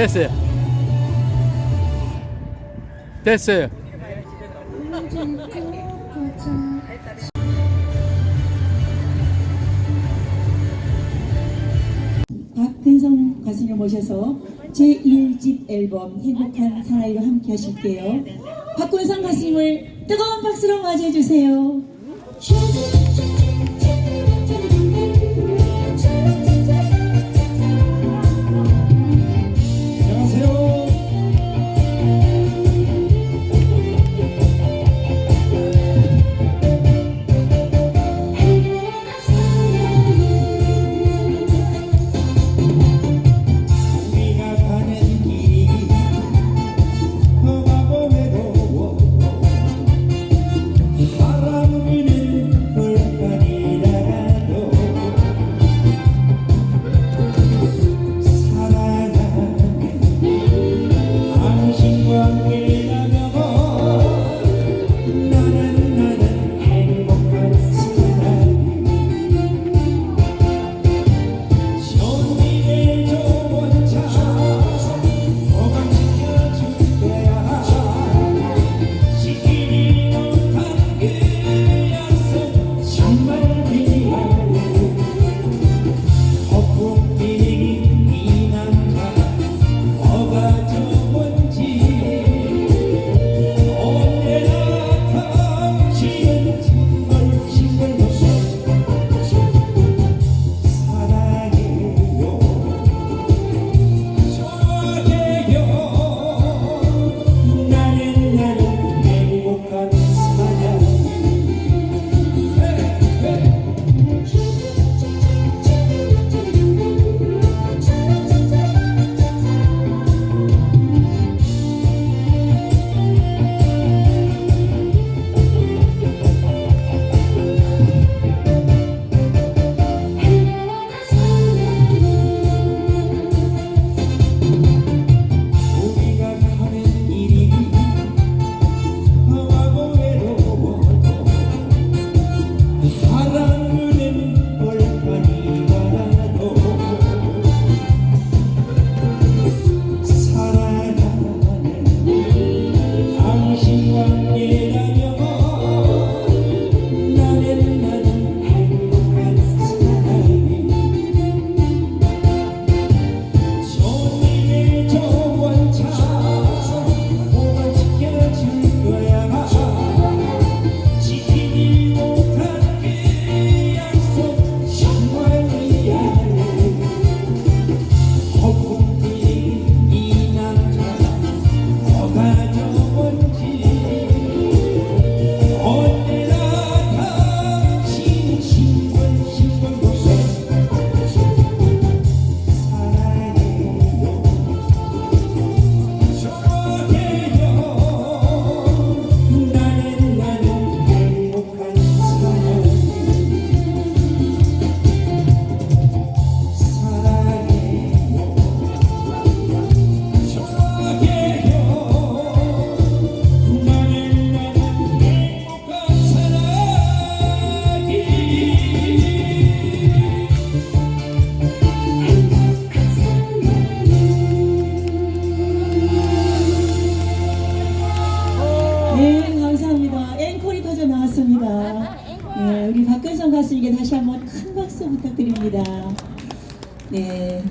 됐어요. 됐어요. 박근성 가수님 모셔서 제1집 앨범 행복한 사나이로 함께 하실게요. 박근성 가수님을 뜨거운 박수로 맞이해주세요. 네, 감사합니다. 앵콜이 터져 나왔습니다. 네, 우리 박근성 가수님께 다시 한번 큰 박수 부탁드립니다. 네.